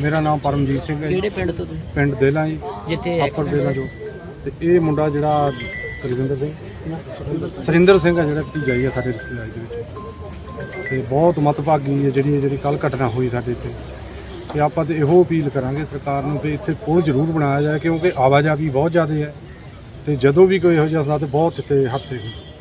ਮੇਰਾ ਨਾਮ ਪਰਮਜੀਤ ਸਿੰਘ ਹੈ ਜੀ। ਕਿਹੜੇ ਪਿੰਡ ਤੋਂ ਤੁਸੀਂ? ਪਿੰਡ ਦੇਲਾ ਜੀ। ਜਿੱਥੇ ਆਪਰ accident ਦੇਲਾ ਜੋ। ਤੇ ਇਹ ਮੁੰਡਾ ਜਿਹੜਾ ਰਜਿੰਦਰ ਸਿੰਘ। ਸਰਿੰਦਰ ਸਿੰਘ ਹੈ ਜਿਹੜਾ ਭਤੀਜਾ ਹੀ ਹੈ ਸਾਡੇ ਰਿਸ਼ਤੇਦਾਰੀ ਦੇ ਵਿੱਚ। ਤੇ ਬਹੁਤ ਮਤਭਾਗੀ ਹੈ ਜਿਹੜੀ ਜਿਹੜੀ ਕੱਲ ਘਟਨਾ ਹੋਈ ਸਾਡੇ ਇੱਥੇ। ਤੇ ਆਪਾਂ ਤੇ ਇਹੋ ਅਪੀਲ ਕਰਾਂਗੇ ਸਰਕਾਰ ਨੂੰ ਕਿ ਇੱਥੇ ਪੁਲ ਜ਼ਰੂਰ ਬਣਾਇਆ ਜਾਏ ਕਿਉਂਕਿ ਆਵਾਜਾਈ ਬਹੁਤ ਜ਼ਿਆਦਾ ਹੈ। ਤੇ ਜਦੋਂ ਵੀ ਕੋਈ ਇਹੋ ਜਿਹਾ ਹੁੰਦਾ ਤੇ ਬਹੁਤ ਇੱਥੇ ਹਾਦਸੇ ਹੁੰਦੇ।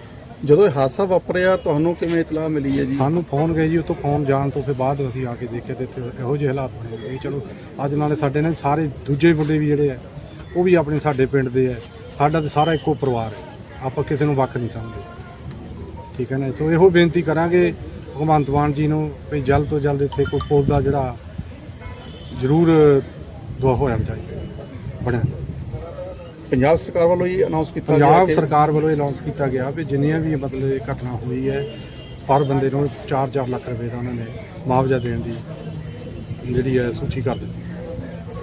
ਜਦੋਂ ਇਹ ਹਾਦਸਾ ਵਾਪਰਿਆ, ਤੁਹਾਨੂੰ ਕਿਵੇਂ ਇਤਲਾਹ ਮਿਲੀ ਹੈ ਜੀ? ਸਾਨੂੰ ਫੋਨ ਗਏ ਜੀ, ਉੱਥੋਂ ਫੋਨ ਜਾਣ ਤੋਂ ਫਿਰ ਬਾਅਦ ਅਸੀਂ ਆ ਕੇ ਦੇਖਿਆ ਤੇ ਇੱਥੇ ਇਹੋ ਜਿਹੇ ਹਾਲਾਤ ਬਣੇ ਹੋਏ। ਸੀ ਚਲੋ, ਅੱਜ ਨਾਲੇ ਸਾਡੇ ਨੇ ਸਾਰੇ ਦੂਜੇ ਮੁੰਡੇ ਵੀ ਜਿਹੜੇ ਆ, ਉਹ ਵੀ ਆਪਣੇ ਸਾਡੇ ਪਿੰਡ ਦੇ ਆ। ਸਾਡਾ ਤੇ ਸਾਰਾ ਇੱਕੋ ਪਰਿਵਾਰ ਹੈ। ਆਪਾਂ ਕਿਸੇ ਨੂੰ ਵੱਖ ਨਹੀਂ ਸਮਝਦੇ। ਠੀਕ ਹੈ ਨਾ? ਸੋ ਇਹੋ ਬੇਨਤੀ ਕਰਾਂਗੇ, ਭਗਵੰਤ ਮਾਨ ਜੀ ਨੂੰ ਵੀ ਜਲਦ ਤੋਂ ਜਲਦ ਇੱਥੇ ਕੋਈ ਪੁਲ ਦਾ ਜਿਹੜਾ ਜ਼ਰੂਰ ਦੁਆ ਹੋਇਆ ਚਾਹੀਦਾ ਬਣਿਆ। ਪੰਜਾਬ ਸਰਕਾਰ ਵੱਲੋਂ ਹੀ ਅਨਾਉਂਸ ਕੀਤਾ ਗਿਆ ਪੰਜਾਬ ਸਰਕਾਰ ਵੱਲੋਂ ਅਨਾਉਂਸ ਕੀਤਾ ਗਿਆ ਵੀ ਜਿੰਨੀਆਂ ਵੀ ਮਤਲਬ ਇਹ ਘਟਨਾ ਹੋਈ ਹੈ ਪਰ ਬੰਦੇ ਨੂੰ 4-4 ਲੱਖ ਰੁਪਏ ਦਾ ਉਹਨਾਂ ਨੇ ਮੁਆਵਜ਼ਾ ਦੇਣ ਦੀ ਜਿਹੜੀ ਹੈ ਸੂਚੀ ਕਰ ਦਿੱਤੀ।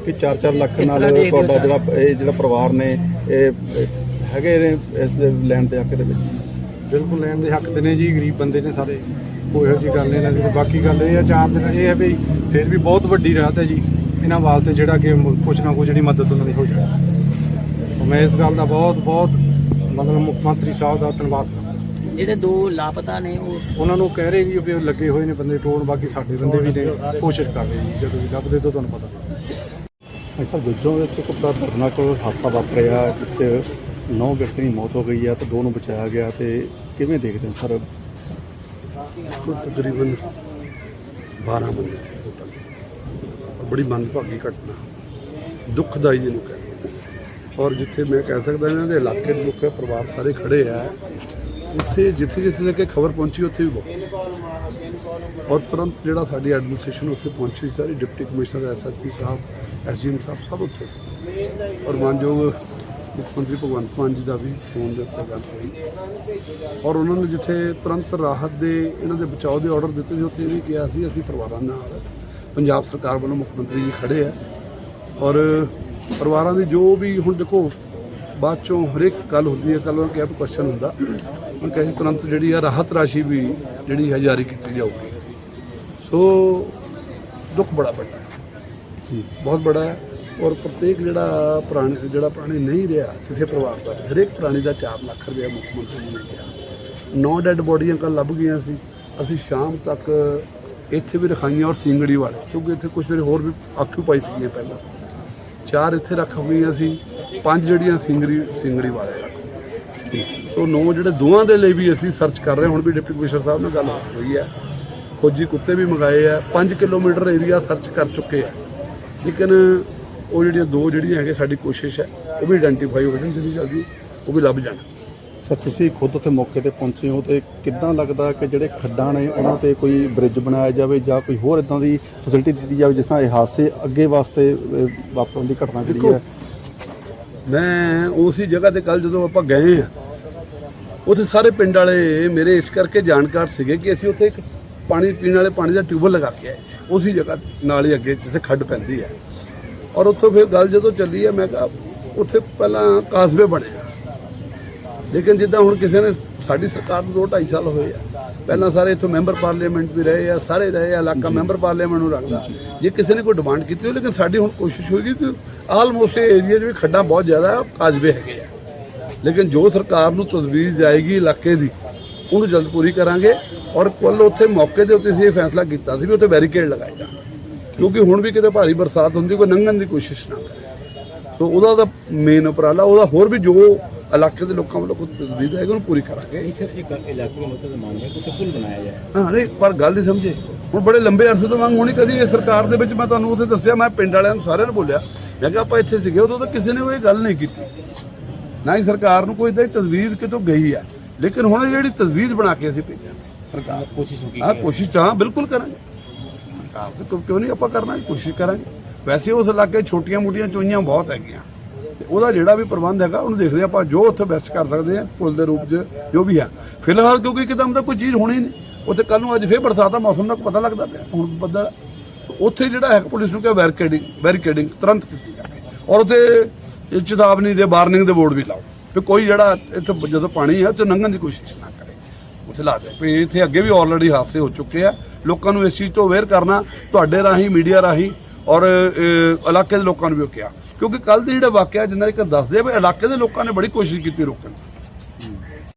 ਕਿ 4-4 ਲੱਖ ਨਾਲ ਤੁਹਾਡਾ? ਜਿਹੜਾ ਇਹ ਜਿਹੜਾ ਪਰਿਵਾਰ ਨੇ ਇਹ ਹੈਗੇ ਨੇ ਇਸ ਦੇ ਲੈਣ ਦੇ ਹੱਕ ਦੇ ਵਿੱਚ? ਬਿਲਕੁਲ ਲੈਣ ਦੇ ਹੱਕ ਤੇ ਨੇ ਜੀ ਗਰੀਬ ਬੰਦੇ ਨੇ ਸਾਰੇ। ਕੋਈ ਇਹੋ ਜਿਹੀ ਗੱਲ ਨਹੀਂ ਨਾ ਜੀ ਬਾਕੀ ਗੱਲ ਇਹ ਹੈ ਚਾਰ ਦਿਨ ਇਹ ਹੈ ਵੀ ਫਿਰ ਵੀ ਬਹੁਤ ਵੱਡੀ ਰਾਹਤ ਹੈ ਜੀ। ਇਹਨਾਂ ਵਾਸਤੇ ਜਿਹੜਾ ਕਿ ਕੁਛ ਨਾ ਕੁਛ ਜਿਹੜੀ ਮਦਦ ਉਹਨਾਂ ਦੀ ਹੋ ਜਾਏ ਸੋ ਮੈਂ ਇਸ ਗੱਲ ਦਾ ਬਹੁਤ ਬਹੁਤ ਮਤਲਬ ਮੁੱਖ ਮੰਤਰੀ ਸਾਹਿਬ ਦਾ ਧੰਨਵਾਦ ਕਰਦਾ। ਜਿਹੜੇ ਦੋ ਲਾਪਤਾ ਨੇ ਉਹ ਉਹਨਾਂ ਨੂੰ ਕਹਿ ਰਹੇ ਜੀ ਵੀ ਉਹ ਲੱਗੇ ਹੋਏ ਨੇ ਬੰਦੇ ਟੋਣ ਬਾਕੀ ਸਾਡੇ ਬੰਦੇ ਵੀ ਨੇ। ਕੋਸ਼ਿਸ਼ ਕਰ ਰਹੇ ਜੀ ਜਦੋਂ ਵੀ ਲੱਭਦੇ ਤਾਂ ਤੁਹਾਨੂੰ ਪਤਾ। ਸਰ ਗੁਜਰੋਂ ਵਿੱਚ ਇੱਕ ਬੜਾ ਦਰਦਨਾਕ ਹਾਦਸਾ ਵਾਪਰਿਆ ਵਿੱਚ ਨੌ ਵਿਅਕਤੀ ਦੀ ਮੌਤ ਹੋ ਗਈ ਹੈ ਤੇ ਦੋ ਨੂੰ ਬਚਾਇਆ ਗਿਆ ਤੇ ਕਿਵੇਂ ਦੇਖਦੇ ਹੋ ਸਰ? ਤਕਰੀਬਨ 12 ਬੰਦੇ ਸੀ ਟੋਟਲ ਬੜੀ ਮੰਦਭਾਗੀ ਘਟਨਾ। ਦੁੱਖਦਾਈ ਜਿਹਨੂੰ ਕਹਿੰਦੇ। ਔਰ ਜਿੱਥੇ ਮੈਂ ਕਹਿ ਸਕਦਾ ਇਹਨਾਂ ਦੇ ਇਲਾਕੇ ਦੇ ਲੋਕ ਪਰਿਵਾਰ ਸਾਰੇ ਖੜੇ ਆ, ਉੱਥੇ ਜਿੱਥੇ ਜਿੱਥੇ ਤੱਕ ਇਹ ਖਬਰ ਪਹੁੰਚੀ, ਉੱਥੇ ਵੀ ਬਹੁਤ। ਔਰ ਤੁਰੰਤ ਜਿਹੜਾ ਸਾਡੀ ਐਡਮਿਨਿਸਟ੍ਰੇਸ਼ਨ ਉੱਥੇ ਪਹੁੰਚੀ, ਸਾਰੀ ਡਿਪਟੀ ਕਮਿਸ਼ਨਰ ਐਸਐਸਪੀ ਸਾਹਿਬ ਐਸਜੀਐਮ ਸਾਹਿਬ, ਸਭ ਉੱਥੇ। ਸੀ ਔਰ ਮਾਨਯੋਗ ਮੁੱਖ ਮੰਤਰੀ ਭਗਵੰਤ ਮਾਨ ਜੀ ਦਾ ਵੀ ਫੋਨ ਦੇ ਉੱਤੇ ਗੱਲ ਹੋਈ। ਔਰ ਉਹਨਾਂ ਨੇ ਜਿੱਥੇ ਤੁਰੰਤ ਰਾਹਤ ਦੇ, ਇਹਨਾਂ ਦੇ ਬਚਾਓ ਦੇ ਆਰਡਰ ਦਿੱਤੇ ਸੀ, ਉੱਥੇ ਇਹ ਵੀ ਕਿਹਾ ਸੀ, ਅਸੀਂ ਪਰਿਵਾਰਾਂ ਨਾਲ, ਪੰਜਾਬ ਸਰਕਾਰ ਵੱਲੋਂ ਮੁੱਖ ਮੰਤਰੀ ਜੀ ਖੜੇ ਆ। ਔਰ ਪਰਿਵਾਰਾਂ ਦੀ ਜੋ ਵੀ ਹੁਣ ਦੇਖੋ, ਬਾਅਦ ਚੋਂ ਹਰੇਕ ਗੱਲ ਹੁੰਦੀ ਹੈ ਕੱਲ ਉਹਨਾਂ ਕਿਹਾ ਕੁਐਸਚਨ ਹੁੰਦਾ। ਉਹਨਾਂ ਕਹੇ ਤੁਰੰਤ ਜਿਹੜੀ ਆ ਰਾਹਤ ਰਾਸ਼ੀ ਵੀ ਜਿਹੜੀ ਹੈ, ਜਾਰੀ ਕੀਤੀ ਜਾਊਗੀ। ਸੋ ਦੁੱਖ ਬੜਾ ਵੱਡਾ ਹੈ। ਬਹੁਤ ਬੜਾ ਹੈ। ਔਰ ਪ੍ਰਤੇਕ ਜਿਹੜਾ ਪ੍ਰਾਣੀ ਜਿਹੜਾ ਪ੍ਰਾਣੀ ਨਹੀਂ ਰਿਹਾ, ਕਿਸੇ ਪਰਿਵਾਰ ਦਾ, ਹਰੇਕ ਪ੍ਰਾਣੀ ਦਾ 4 ਲੱਖ ਰੁਪਏ ਮੁੱਖ ਮੰਤਰੀ ਜੀ ਨੇ ਕਿਹਾ ਨੌ ਡੈੱਡ ਬੋਡੀਆਂ ਕੱਲ ਲੱਭ ਗਈਆਂ ਸੀ। ਅਸੀਂ ਸ਼ਾਮ ਤੱਕ ਇੱਥੇ ਵੀ ਰਖਾਈਆਂ ਔਰ ਸਿੰਗੜੀ ਵਾਲੇ, ਕਿਉਂਕਿ ਇੱਥੇ ਕੁਝ ਵਾਰੀ ਹੋਰ ਵੀ ਆਕਿਊਪਾਈ ਸੀਗੀਆਂ ਪਹਿਲਾਂ। ਚਾਰ ਇੱਥੇ ਰੱਖ ਹੋਈਆਂ ਸੀ ਪੰਜ ਜਿਹੜੀਆਂ ਸਿੰਗੜੀ ਸਿੰਗੜੀ ਵਾਲੇ ਰੱਖ ਹੋਈਆਂ ਸੋ ਨੌ ਜਿਹੜੇ ਦੋਵਾਂ ਦੇ ਲਈ ਵੀ ਅਸੀਂ ਸਰਚ ਕਰ ਰਹੇ ਹੁਣ ਵੀ ਡਿਪਟੀ ਕਮਿਸ਼ਨਰ ਸਾਹਿਬ ਨਾਲ ਗੱਲ ਹੋਈ ਹੈ। ਖੋਜੀ ਕੁੱਤੇ ਵੀ ਮੰਗਾਏ ਆ 5 ਕਿਲੋਮੀਟਰ ਏਰੀਆ ਸਰਚ ਕਰ ਚੁੱਕੇ ਆ। ਲੇਕਿਨ ਉਹ ਜਿਹੜੀਆਂ ਦੋ ਜਿਹੜੀਆਂ ਹੈਗੇ ਸਾਡੀ ਕੋਸ਼ਿਸ਼ ਹੈ, ਉਹ ਵੀ ਆਇਡੈਂਟੀਫਾਈ ਹੋ ਜਾਣ ਜਿੰਨੀ ਜਲਦੀ, ਉਹ ਵੀ ਲੱਭ ਜਾਣ। ਸਰ ਤੁਸੀਂ ਖੁਦ ਉੱਥੇ ਮੌਕੇ ਤੇ ਪਹੁੰਚੇ ਹੋ ਤੇ ਕਿੱਦਾਂ ਲੱਗਦਾ ਕਿ ਜਿਹੜੇ ਖੱਡਾਂ ਨੇ ਉਹਨਾਂ ਤੇ ਕੋਈ ਬ੍ਰਿਜ ਬਣਾਇਆ ਜਾਵੇ ਜਾਂ ਕੋਈ ਹੋਰ ਇਦਾਂ ਦੀ ਫੈਸਿਲਿਟੀ ਦਿੱਤੀ ਜਾਵੇ ਜਿਸ ਤਰ੍ਹਾਂ ਇਹ ਹਾਦਸੇ ਅੱਗੇ ਵਾਸਤੇ ਅਹ, ਵਾਪਰਨ ਦੀ ਘਟਨਾ ਜਿਹੜੀ ਹੈ? ਮੈਂ ਉਸੇ ਜਗ੍ਹਾ ਤੇ ਕੱਲ ਜਦੋਂ ਆਪਾਂ ਗਏ ਆ ਉੱਥੇ ਸਾਰੇ ਪਿੰਡ ਵਾਲੇ ਮੇਰੇ ਇਸ ਕਰਕੇ ਜਾਣਕਾਰ ਸੀਗੇ ਕਿ ਅਸੀਂ ਉੱਥੇ ਇੱਕ ਪਾਣੀ ਪੀਣ ਵਾਲੇ ਪਾਣੀ ਦਾ ਟਿਊਬਲ ਲਗਾ ਕੇ ਆਏ ਸੀ। ਉਸੇ ਜਗ੍ਹਾ ਤੇ ਨਾਲ ਹੀ ਅੱਗੇ ਜਿੱਥੇ ਖੱਡ ਪੈਂਦੀ ਹੈ। ਔਰ ਉੱਥੋਂ ਫਿਰ ਗੱਲ ਜਦੋਂ ਚੱਲੀ ਹੈ ਮੈਂ ਕਿਹਾ ਉੱਥੇ ਪਹਿਲਾਂ ਕਾਸਬੇ ਬਣੇ। ਆ ਲੇਕਿਨ ਜਿੱਦਾਂ ਹੁਣ ਕਿਸੇ ਨੇ ਸਾਡੀ ਸਰਕਾਰ ਨੂੰ ਦੋ ਢਾਈ ਸਾਲ ਹੋਏ ਆ ਪਹਿਲਾਂ ਸਾਰੇ ਇੱਥੋਂ ਮੈਂਬਰ ਪਾਰਲੀਮੈਂਟ ਵੀ ਰਹੇ ਆ ਸਾਰੇ ਰਹੇ ਆ ਇਲਾਕਾ ਮੈਂਬਰ ਪਾਰਲੀਮੈਂਟ ਨੂੰ ਰੱਖਦਾ। ਜੇ ਕਿਸੇ ਨੇ ਕੋਈ ਡਿਮਾਂਡ ਕੀਤੀ ਹੋ ਲੇਕਿਨ ਸਾਡੀ ਹੁਣ ਕੋਸ਼ਿਸ਼ ਹੋਏਗੀ ਕਿ ਆਲਮੋਸਟ ਇਹ ਏਰੀਆ 'ਚ ਵੀ ਖੱਡਾਂ ਬਹੁਤ ਜ਼ਿਆਦਾ ਆ ਕਾਜਵੇ ਹੈਗੇ ਆ। ਲੇਕਿਨ ਜੋ ਸਰਕਾਰ ਨੂੰ ਤਜਵੀਜ਼ ਆਏਗੀ ਇਲਾਕੇ ਦੀ ਉਹਨੂੰ ਜਲਦ ਪੂਰੀ ਕਰਾਂਗੇ ਔਰ ਕੱਲ ਉੱਥੇ ਮੌਕੇ ਦੇ ਉੱਤੇ ਅਸੀਂ ਇਹ ਫੈਸਲਾ ਕੀਤਾ ਸੀ ਵੀ ਉੱਥੇ ਬੈਰੀਕੇਡ ਲਗਾਏ ਜਾਣ ਕਿਉਂਕਿ ਹੁਣ ਵੀ ਕਿਤੇ ਭਾਰੀ ਬਰਸਾਤ ਹੁੰਦੀ ਕੋਈ ਲੰਘਣ ਦੀ ਕੋਸ਼ਿਸ਼ ਨਾ ਕਰੇ। ਸੋ ਉਹਦਾ ਤਾਂ ਮੇਨ ਉਪਰਾਲਾ ਉਹਦਾ ਹੋਰ ਵੀ ਜੋ ਇਲਾਕੇ ਦੇ ਲੋਕਾਂ ਵੱਲੋਂ ਕੋਈ ਤਜਵੀਜ਼ ਆਏਗੀ ਉਹਨੂੰ ਪੂਰੀ ਕਰਾਂਗੇ। ਸਰ ਇੱਕ ਇਲਾਕੇ ਵਿੱਚ ਮਤਲਬ ਮੰਗ ਹੈ ਕਿ ਪੁਲ ਬਣਾਇਆ ਜਾਏ ਹਾਂ ਨਹੀਂ ਪਰ ਗੱਲ ਨਹੀਂ ਸਮਝੇ। ਹੁਣ ਬੜੇ ਲੰਬੇ ਅਰਸੇ ਤੋਂ ਮੰਗ ਹੋਣੀ ਕਦੀ ਇਹ ਸਰਕਾਰ ਦੇ ਵਿੱਚ ਮੈਂ ਤੁਹਾਨੂੰ ਉੱਥੇ ਦੱਸਿਆ ਮੈਂ ਪਿੰਡ ਵਾਲਿਆਂ ਨੂੰ ਸਾਰਿਆਂ ਨੂੰ ਬੋਲਿਆ। ਮੈਂ ਕਿਹਾ ਆਪਾਂ ਇੱਥੇ ਸੀਗੇ ਉਦੋਂ ਤਾਂ ਕਿਸੇ ਨੇ ਉਹ ਇਹ ਗੱਲ ਨਹੀਂ ਕੀਤੀ। ਨਾ ਹੀ ਸਰਕਾਰ ਨੂੰ ਕੋਈ ਇਦਾਂ ਦੀ ਤਜਵੀਜ਼ ਕਿਤੋਂ ਗਈ ਹੈ ਲੇਕਿਨ ਹੁਣ ਜਿਹੜੀ ਤਜਵੀਜ਼ ਬਣਾ ਕੇ ਅਸੀਂ ਭੇਜਾਂਗੇ ਸਰਕਾਰ। ਕੋਸ਼ਿਸ਼ ਹੋਗੀ ਹਾਂ। ਕੋਸ਼ਿਸ਼ ਤਾਂ ਬਿਲਕੁਲ ਕਰਾਂਗੇ। ਸਰਕਾਰ ਦੇ ਕਿਉਂ- ਕਿਉਂ ਨਹੀਂ ਆਪਾਂ ਕਰਨਾ ਕੋਸ਼ਿਸ਼ ਕਰਾਂਗੇ। ਵੈਸੇ ਉਸ ਇਲਾਕੇ ਛੋਟੀਆਂ ਮੋਟੀਆਂ ਚੋਈਆਂ ਬਹੁਤ ਹੈਗੀਆਂ। ਤੇ ਉਹਦਾ ਜਿਹੜਾ ਵੀ ਪ੍ਰਬੰਧ ਹੈਗਾ, ਉਹਨੂੰ ਦੇਖਦੇ ਆਪਾਂ, ਜੋ ਉੱਥੇ ਬੈਸਟ ਕਰ ਸਕਦੇ ਆ ਪੁਲ ਦੇ ਰੂਪ 'ਚ, ਜੋ ਵੀ ਆ ਫਿਲਹਾਲ ਕਿਉਂਕਿ ਇੱਕਦਮ ਤਾਂ ਕੋਈ ਚੀਜ਼ ਹੋਣੀ ਨਹੀਂ। ਉੱਥੇ ਕੱਲ ਨੂੰ ਅੱਜ ਫੇਰ ਬਰਸਾਤ ਦਾ ਮੌਸਮ ਦਾ ਪਤਾ ਲੱਗਦਾ ਪਿਆ, ਹੁਣ ਬੱਦਲ ਉੱਥੇ ਜਿਹੜਾ ਹੈ ਪੁਲਿਸ ਨੂੰ ਕਿਹਾ ਬੈਰੀਕੇਡਿੰਗ ਬੈਰੀਕੇਡਿੰਗ ਤੁਰੰਤ ਕੀਤੀ ਜਾਵੇ। ਔਰ ਉੱਥੇ ਚੇਤਾਵਨੀ ਦੇ ਵਾਰਨਿੰਗ ਦੇ ਬੋਰਡ ਵੀ ਲਾਓ ਵੀ ਕੋਈ ਜਿਹੜਾ ਇੱਥੇ ਜਦੋਂ ਪਾਣੀ ਹੈ ਉੱਥੇ ਲੰਘਣ ਦੀ ਕੋਸ਼ਿਸ਼ ਨਾ ਕਰੇ। ਉੱਥੇ ਲਾ ਦੇ। ਵੀ ਇੱਥੇ ਅੱਗੇ ਵੀ ਆਲਰੇਡੀ ਹਾਦਸੇ ਹੋ ਚੁੱਕੇ ਆ। ਲੋਕਾਂ ਨੂੰ ਇਸ ਚੀਜ਼ ਤੋਂ ਅਵੇਅਰ ਕਰਨਾ, ਤੁਹਾਡੇ ਰਾਹੀਂ ਮੀਡੀਆ ਰਾਹੀਂ, ਔਰ ਇਲਾਕੇ ਦੇ ਲੋਕਾਂ ਨੂੰ ਵੀ ਉਹ ਕਿਹਾ। ਕਿਉਂਕਿ ਕੱਲ ਦੇ ਜਿਹੜਾ ਵਾਕਿਆ ਜਿੰਨਾ ਇੱਕ ਦੱਸਦੇ ਆ, ਵੀ ਇਲਾਕੇ ਦੇ ਲੋਕਾਂ ਨੇ ਬੜੀ ਕੋਸ਼ਿਸ਼ ਕੀਤੀ ਰੋਕਣ ਦੀ।